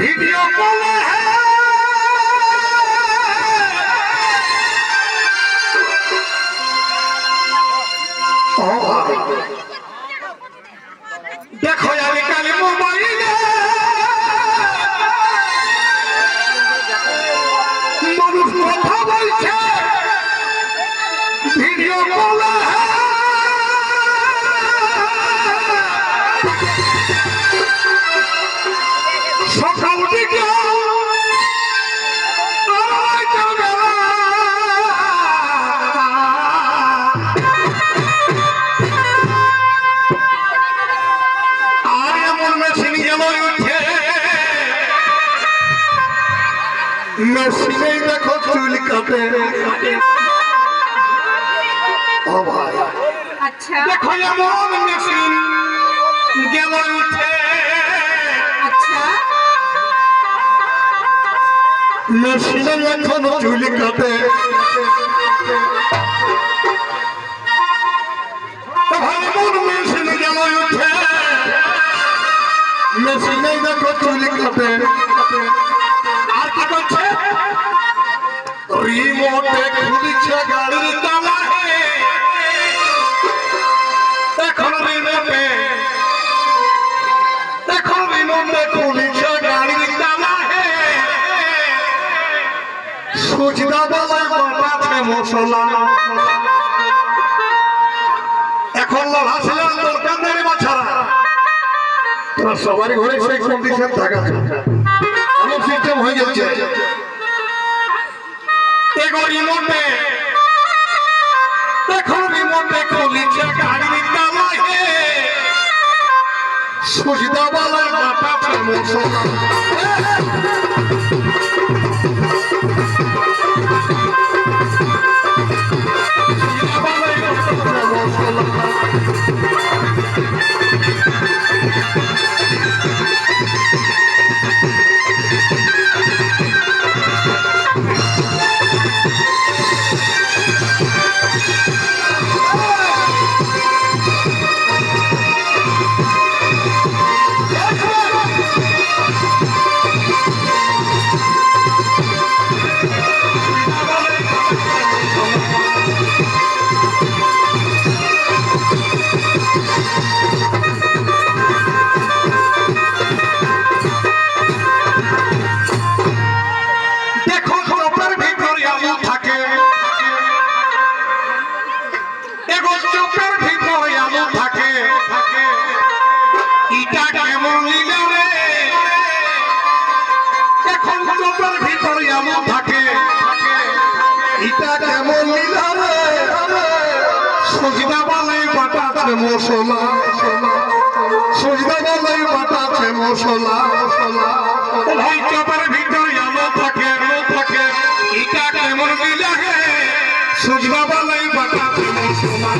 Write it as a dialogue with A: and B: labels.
A: Video কলে দেখো আমি কালি মোবাইলে। মানুষ কথা বলছে। ভিডিও কলে মেশিনেই দেখো চুল কাটে ও ভাই।
B: আচ্ছা।
A: দেখো এমন মেশিন গেল উঠে।
B: আচ্ছা।
A: মেশিনে এখন চুল কাটে এমন মেশিন গেল উঠে। মেশিনে দেখো চুল কাটে এখন হাসিলাম নেই বাছারা তোরা সবারই ঘরে সেই কন্ডিশন থাকা সিস্টেম হয়ে যাচ্ছে। এগো বাটাছে মশলা আলু থাকে? ইটা কেমন লীলা রে সজনা বালাই বাটাছে মশলা। সজনা বালাই বাটাছে মশলা। ভাই চোপের ভিতরে আলো থাকে আলো থাকে। ইটা কেমন মিলা হে সুজনা বালাই বাটাছে মশলা।